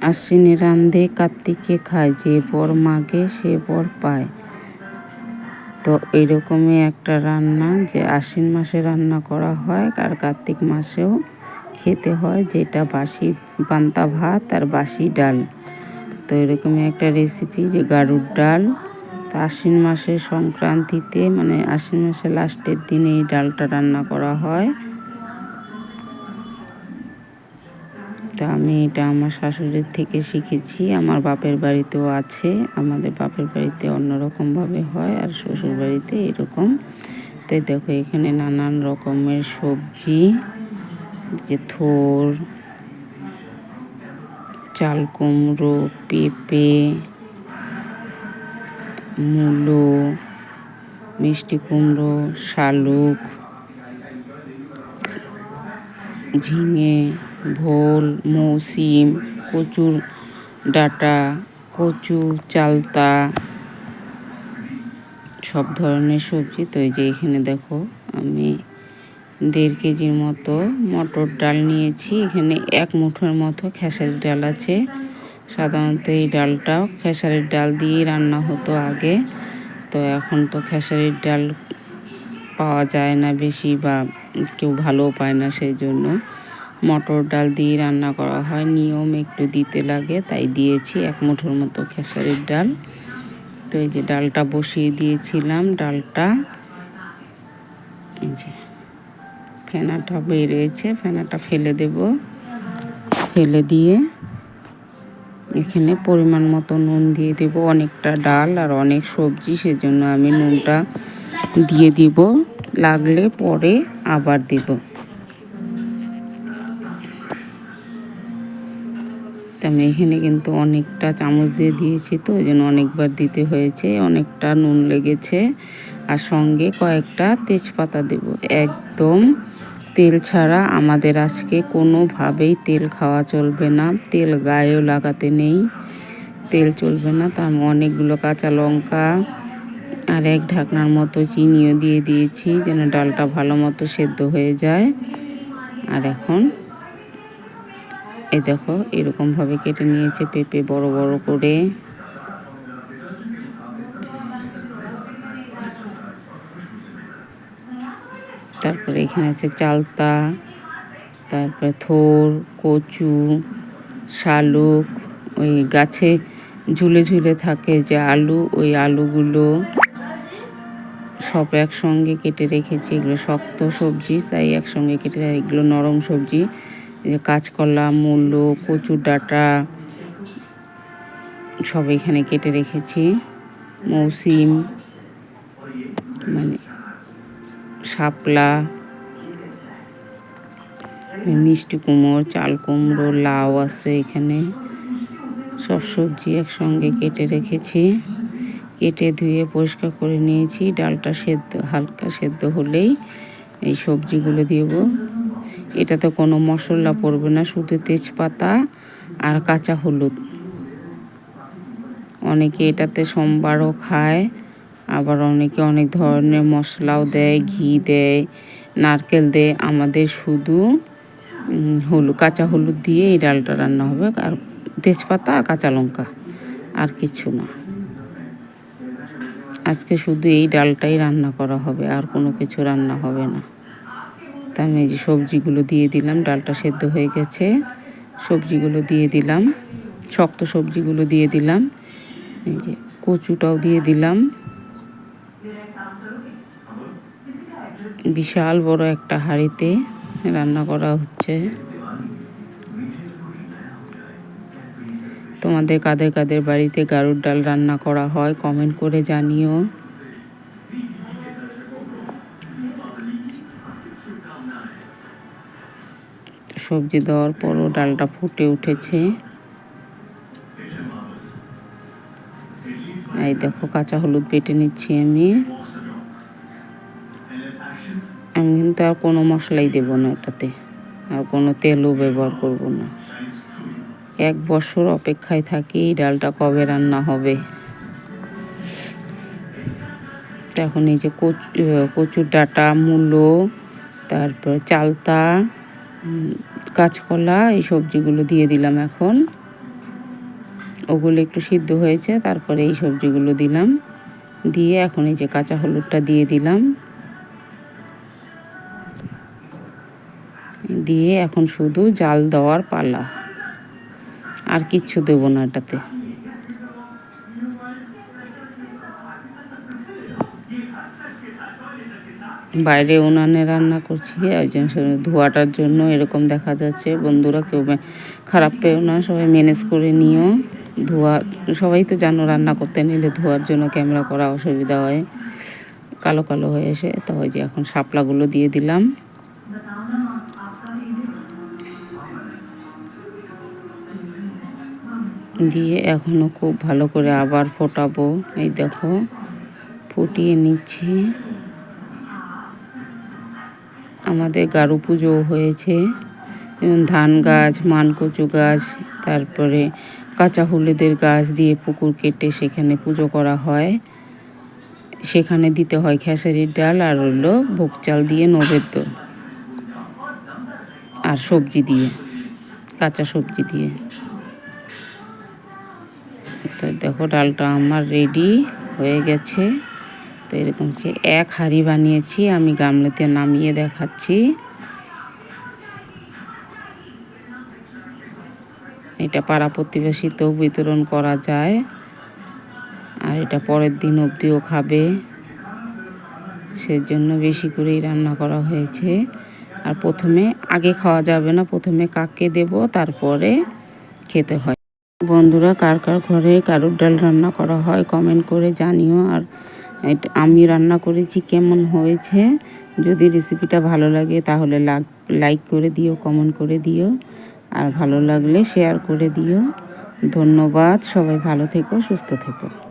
আশ্বিনে রান্ধে কার্তিকে খায়, যে বর মাগে সে বর পায়। তো এইরকমই একটা রান্না যে আশ্বিন মাসে রান্না করা হয় আর কার্তিক মাসেও খেতে হয়, যেটা বাসি পান্তা ভাত আর বাসি ডাল। তো এরকমই একটা রেসিপি যে গাড়ুর ডাল। তা আশ্বিন মাসে সংক্রান্তিতে মানে আশ্বিন মাসের লাস্টের দিনে এই ডালটা রান্না করা হয়। তা আমি এটা আমার শাশুড়ির থেকে শিখেছি। আমার বাপের বাড়িতেও আছে, আমাদের বাপের বাড়িতে অন্যরকমভাবে হয় আর শ্বশুর বাড়িতে এরকম। তাই দেখো এখানে নানান রকমের সবজি, যে থোর, চাল কুমড়ো, পেঁপে, মূলো, মিষ্টি কুমড়ো, শালুক, ঝিঙে ভোল, মৌসিম, কচুর ডাটা, কচু, চালতা, সব ধরনের সবজি। তো এই যে এখানে দেখো, আমি দেড় কেজির মতো মটর ডাল নিয়েছি। এখানে এক মুঠোর মতো খেসারির ডাল আছে। সাধারণত এই ডালটাও খেসারির ডাল দিয়েই রান্না হতো আগে। তো এখন তো খেসারির ডাল পাওয়া যায় না বেশি বা কেউ ভালোও পায় না সেই জন্য। মটর ডাল দিয়ে রান্না করা হয়। নিয়ম একটু দিতে লাগে, তাই দিয়েছি এক মুঠোর মতো খেসারির ডাল। তো এই যে ডালটা বসিয়ে দিয়েছিলাম, ডালটা এই যে ফেনাটা বেরিয়েছে ফেনাটা ফেলে দেব। ফেলে দিয়ে এখানে পরিমাণ মতো নুন দিয়ে দেব, অনেকটা ডাল আর অনেক সবজি, সেজন্য আমি নুনটা দিয়ে দিব। লাগলে পরে আবার দিব। আমি এখানে কিন্তু অনেকটা চামচ দিয়ে দিয়েছি তো, ওই জন্য অনেকবার দিতে হয়েছে, অনেকটা নুন লেগেছে। আর সঙ্গে কয়েকটা তেজপাতা দেব। একদম তেল ছাড়া আমাদের আজকে কোনোভাবেই তেল খাওয়া চলবে না, তেল গায়েও লাগাতে নেই, তেল চলবে না। তার অনেকগুলো কাঁচা লঙ্কা আর এক ঢাকনার মতো চিনিও দিয়ে দিয়েছি, যেন ডালটা ভালো মতো সেদ্ধ হয়ে যায়। আর এখন এই দেখো এরকমভাবে কেটে নিয়েছে পেঁপে বড় বড় করে। তারপরে এখানে আছে চালতা, তারপরে থোর, কচু, শালুক, ওই গাছে ঝুলে ঝুলে থাকে যে আলু, ওই আলুগুলো সব একসঙ্গে কেটে রেখেছি। এগুলো শক্ত সবজি, তাই একসঙ্গে কেটে এগুলো নরম সবজি। কাঁচকলা মূলো, কচুর ডাঁটা সব এখানে কেটে রেখেছি। মৌসিম মানে শাপলা, মিষ্টি কুমড়ো, চাল কুমড়ো, লাউ আছে এখানে। সব সবজি একসঙ্গে কেটে রেখেছি। কেটে ধুয়ে পরিষ্কার করে নিয়েছি। ডালটা সেদ্ধ, হালকা সেদ্ধ হলেই এই সবজিগুলো দিব। এটাতে কোনো মশলা পড়বে না শুধু তেজপাতা আর কাঁচা হলুদ। অনেকে এটাতে সোমবারও খায় আবার অনেকে অনেক ধরনের মশলাও দেয় ঘি দেয় নারকেল দেয়। আমাদের শুধু হলুদ কাঁচা হলুদ দিয়ে এই ডালটা রান্না হবে। আর তেজপাতা আর কাঁচা লঙ্কা আর কিছু না। আজকে শুধু এই ডালটাই রান্না করা হবে আর কোনো কিছু রান্না হবে না। আমি এই যে সবজিগুলো দিয়ে দিলাম, ডালটা সেদ্ধ হয়ে গেছে, সবজিগুলো দিয়ে দিলাম, শক্ত সবজিগুলো দিয়ে দিলাম, এই যে কচুটাও দিয়ে দিলাম। বিশাল বড় একটা হাঁড়িতে রান্না করা হচ্ছে। তোমাদের কাদের কাদের বাড়িতে গারুর ডাল রান্না করা হয় কমেন্ট করে জানিও। সবজি দেওয়ার পরও ডালটা ফুটে উঠেছে। এই দেখো, কাঁচা হলুদ বেটে নিচ্ছি আমি। আমি কিন্তু আর কোনো মশলাই দেবো না এটাতে। আর কোনো তেলও ব্যবহার করব না। এক বছর অপেক্ষায় থাকি ডালটা কবে রান্না হবে। এখন এই যে কচু, কচুর ডাটা, মূলো তারপর চালতা কাঁচকলা, এই সবজিগুলো দিয়ে দিলাম এখন। ওগুলো একটু সিদ্ধ হয়েছে, তারপরে এই সবজিগুলো দিলাম। দিয়ে এখন এই যে কাঁচা হলুদটা দিয়ে দিলাম। দিয়ে এখন শুধু জাল দেওয়ার পালা। আর কিচ্ছু দেবো না এটাতে। বাইরে উনানে রান্না করছি জন্য ধোয়াটার জন্য এরকম দেখা যাচ্ছে। বন্ধুরা কেউ খারাপ পেও না, সবাই ম্যানেজ করে নিও। ধোয়া, সবাই তো জানো রান্না করতে নিলে ধোয়ার জন্য ক্যামেরা করা অসুবিধা হয়। কালো কালো হয়ে এসে, তো ওই যে এখন শাপলাগুলো দিয়ে দিলাম। দিয়ে এখনও খুব ভালো করে আবার ফোটাবো। এই দেখো, ফুটিয়ে নিচ্ছি। আমাদের গারু পুজো হয়েছে। যেমন ধান গাছ, মানকচু গাছ, তারপরে কাঁচা হলুদের গাছ দিয়ে পুকুর কেটে সেখানে পুজো করা হয়। সেখানে দিতে হয় খেসারির ডাল আর হলো ভোগ চাল দিয়ে নৈবেদ্য। আর সবজি দিয়ে, কাঁচা সবজি দিয়ে। তো দেখো ডালটা আমার রেডি হয়ে গেছে। তো এরকম যে এক হাঁড়ি বানিয়েছি, আমি গামলাতে নামিয়ে দেখাচ্ছি। এটা পাড়া প্রতিবেশীতেও বিতরণ করা যায়। আর এটা পরের দিন অবধিও খাবে। সেজন্য বেশি করেই রান্না করা হয়েছে। আর প্রথমে আগে খাওয়া যাবে না, প্রথমে কাককে দেব, তারপরে খেতে হয়। বন্ধুরা, কার কার ঘরে কারুর ডাল রান্না করা হয় কমেন্ট করে জানিও। আর আমি রান্না করেছি, কেমন হয়েছে? যদি রেসিপিটা ভালো লাগে তাহলে লাইক করে দিও কমেন্ট করে দিও। আর ভালো লাগলে শেয়ার করে দিও। ধন্যবাদ, সবাই ভালো থেকো, সুস্থ থেকো।